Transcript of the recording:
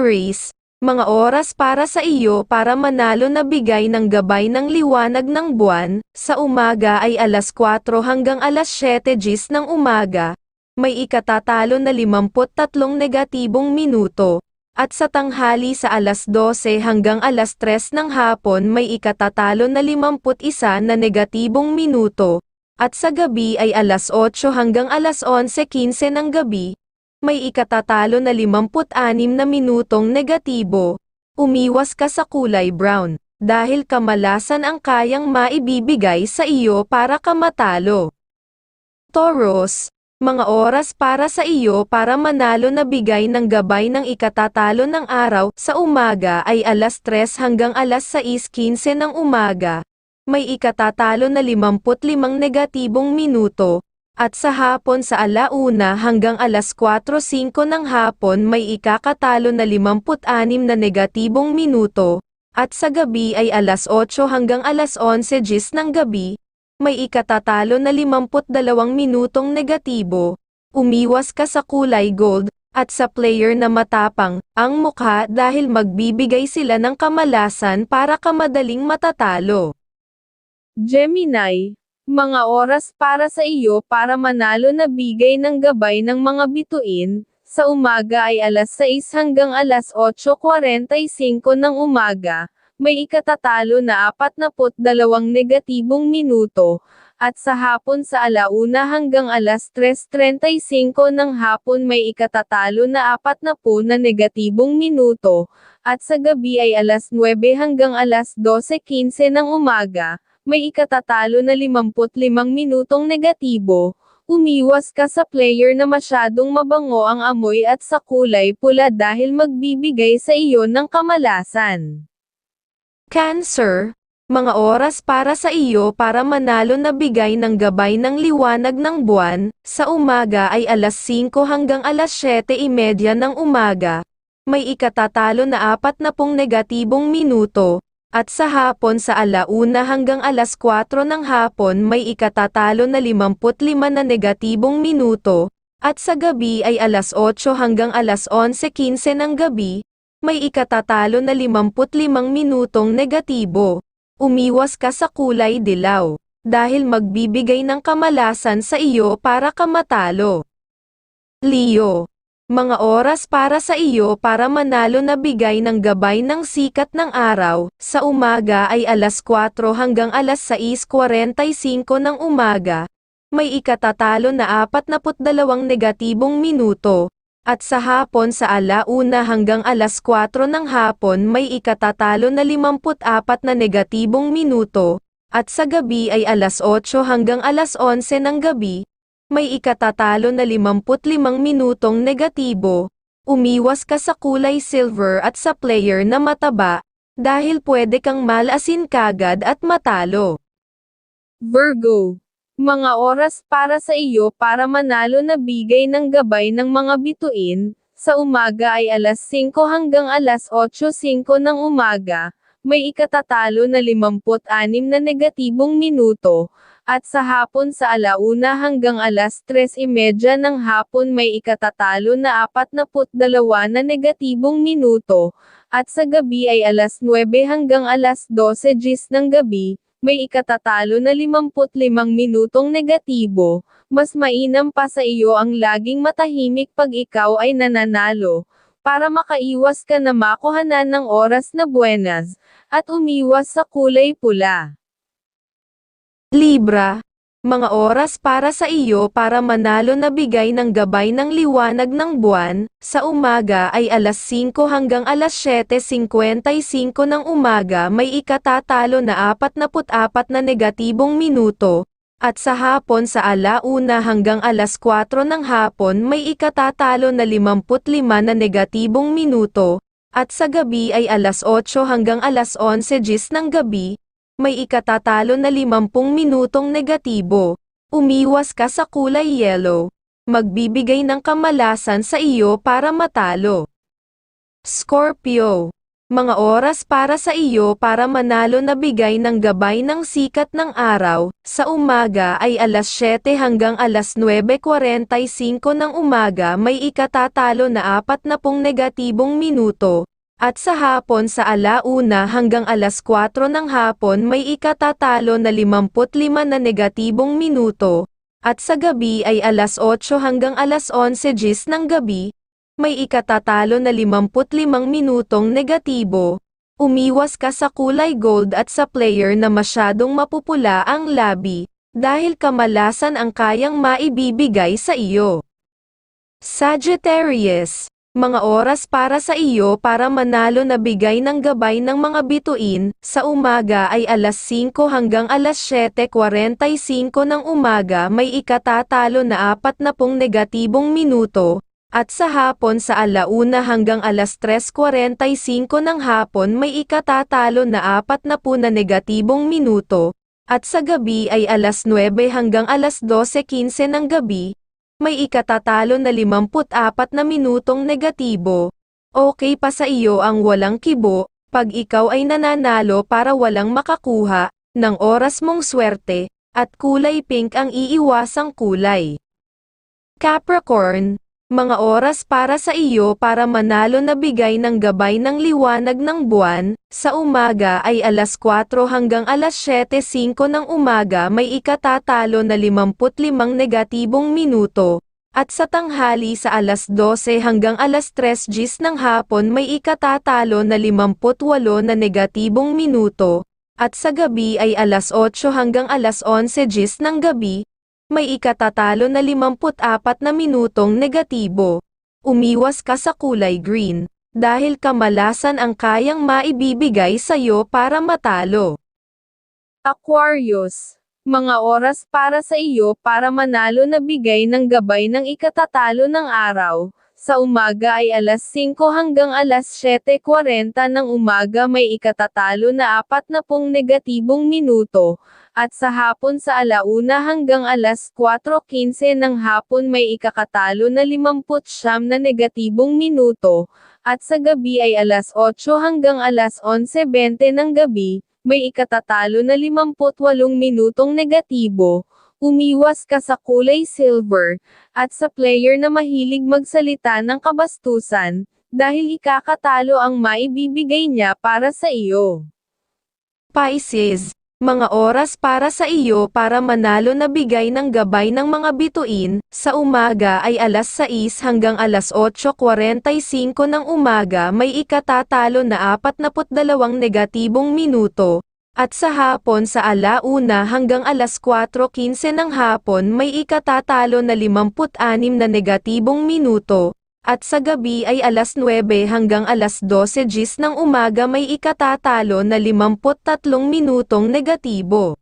Aries, mga oras para sa iyo para manalo na bigay ng gabay ng liwanag ng buwan, sa umaga ay alas 4 hanggang alas 7 gis ng umaga, may ikatatalo na 53 negatibong minuto, at sa tanghali sa alas 12 hanggang alas 3 ng hapon may ikatatalo na 51 na negatibong minuto, at sa gabi ay alas 8 hanggang alas 11.15 ng gabi, may ikatatalo na 56 na minutong negatibo. Umiwas ka sa kulay brown, dahil kamalasan ang kayang maibibigay sa iyo para ka matalo. Taurus, mga oras para sa iyo para manalo na bigay ng gabay ng ikatatalo ng araw sa umaga ay alas 3 hanggang alas 6.15 ng umaga. May ikatatalo na 55 negatibong minuto, at sa hapon sa alauna hanggang alas 4.05 ng hapon may ikakatalo na 56 na negatibong minuto, at sa gabi ay alas 8 hanggang alas 11 gis ng gabi, may ikatatalo na 52 minutong negatibo. Umiwas ka sa kulay gold, at sa player na matapang, ang mukha dahil magbibigay sila ng kamalasan para ka madaling matatalo. Gemini, mga oras para sa iyo para manalo na bigay ng gabay ng mga bituin, sa umaga ay alas 6 hanggang alas 8.45 ng umaga, may ikatatalo na 42 negatibong minuto, at sa hapon sa alauna hanggang alas 3.35 ng hapon may ikatatalo na 40 na negatibong minuto, at sa gabi ay alas 9 hanggang alas 12.15 ng umaga, may ikatatalo na 55 minutong negatibo, umiwas ka sa player na masyadong mabango ang amoy at sa kulay pula dahil magbibigay sa iyo ng kamalasan. Cancer, mga oras para sa iyo para manalo na bigay ng gabay ng liwanag ng buwan, sa umaga ay alas 5 hanggang alas 7.30 ng umaga, may ikatatalo na 40 negatibong minuto, at sa hapon sa alauna hanggang alas 4 ng hapon may ikatatalo na 55 na negatibong minuto, at sa gabi ay alas 8 hanggang alas 11.15 ng gabi, may ikatatalo na 55 minutong negatibo. Umiwas ka sa kulay dilaw, dahil magbibigay ng kamalasan sa iyo para ka matalo. Leo, mga oras para sa iyo para manalo na bigay ng gabay ng sikat ng araw, sa umaga ay alas 4 hanggang alas 6.45 ng umaga, may ikatatalo na 42 negatibong minuto, at sa hapon sa alauna hanggang alas 4 ng hapon may ikatatalo na 54 na negatibong minuto, at sa gabi ay alas 8 hanggang alas 11 ng gabi, may ikatatalo na 55 minutong negatibo. Umiwas ka sa kulay silver at sa player na mataba, dahil pwede kang malasin kagad at matalo. Virgo, mga oras para sa iyo para manalo na bigay ng gabay ng mga bituin, sa umaga ay alas 5 hanggang alas 8.05 ng umaga, may ikatatalo na 56 na negatibong minuto, at sa hapon sa alauna hanggang alas 3.30 ng hapon may ikatatalo na 42 na negatibong minuto, at sa gabi ay alas 9 hanggang alas 12 gis ng gabi, may ikatatalo na 55 minutong negatibo, mas mainam pa sa iyo ang laging matahimik pag ikaw ay nananalo, para makaiwas ka na makuhanan ng oras na buenas, at umiwas sa kulay pula. Libra, mga oras para sa iyo para manalo na bigay ng gabay ng liwanag ng buwan, sa umaga ay alas 5 hanggang alas 7.55 ng umaga may ikatatalo na 44 na negatibong minuto, at sa hapon sa alauna hanggang alas 4 ng hapon may ikatatalo na 55 na negatibong minuto, at sa gabi ay alas 8 hanggang alas 11 gis ng gabi, may ikatatalo na 50 minutong negatibo. Umiwas ka sa kulay yellow. Magbibigay ng kamalasan sa iyo para matalo. Scorpio. Mga oras para sa iyo para manalo na bigay ng gabay ng sikat ng araw, sa umaga ay alas 7 hanggang alas 9.45 ng umaga may ikatatalo na 40 negatibong minuto, at sa hapon sa alauna hanggang alas 4 ng hapon may ikatatalo na 55 na negatibong minuto, at sa gabi ay alas 8 hanggang alas 11 gis ng gabi, may ikatatalo na 55 minutong negatibo. Umiwas ka sa kulay gold at sa player na masyadong mapupula ang labi, dahil kamalasan ang kayang maibibigay sa iyo. Sagittarius, mga oras para sa iyo para manalo na bigay ng gabay ng mga bituin, sa umaga ay alas 5 hanggang alas 7.45 ng umaga may ikatatalo na 40 negatibong minuto, at sa hapon sa alauna hanggang alas 3.45 ng hapon may ikatatalo na 40 na negatibong minuto, at sa gabi ay alas 9 hanggang alas 12.15 ng gabi, may ikatatalo na 54 na minutong negatibo. Okay pa sa iyo ang walang kibo, pag ikaw ay nananalo para walang makakuha, ng oras mong swerte, at kulay pink ang iiwasang kulay. Capricorn, mga oras para sa iyo para manalo na bigay ng gabay ng liwanag ng buwan, sa umaga ay alas 4 hanggang alas 7.05 ng umaga may ikatatalo na 55 negatibong minuto, at sa tanghali sa alas 12 hanggang alas 3 gis ng hapon may ikatatalo na 58 na negatibong minuto, at sa gabi ay alas 8 hanggang alas 11 gis ng gabi, may ikatatalo na 54 na minutong negatibo. Umiwas ka sa kulay green, dahil kamalasan ang kayang maibibigay sa'yo para matalo. Aquarius, mga oras para sa iyo para manalo na bigay ng gabay ng ikatatalo ng araw. Sa umaga ay alas 5 hanggang alas 7.40 ng umaga may ikatatalo na 40 negatibong minuto, at sa hapon sa alauna hanggang alas 4.15 ng hapon may ikakatalo na 50 na negatibong minuto, at sa gabi ay alas 8 hanggang alas 11.20 ng gabi, may ikatatalo na 58 minutong negatibo, umiwas ka sa kulay silver, at sa player na mahilig magsalita ng kabastusan, dahil ikakatalo ang maibibigay niya para sa iyo. Pisces, mga oras para sa iyo para manalo na bigay ng gabay ng mga bituin, sa umaga ay alas 6 hanggang alas 8.45 ng umaga may ikatatalo na 42 negatibong minuto, at sa hapon sa alauna hanggang alas 4.15 ng hapon may ikatatalo na 56 na negatibong minuto, at sa gabi ay alas 9 hanggang alas 12 gis ng umaga may ikatatalo na 53 minutong negatibo.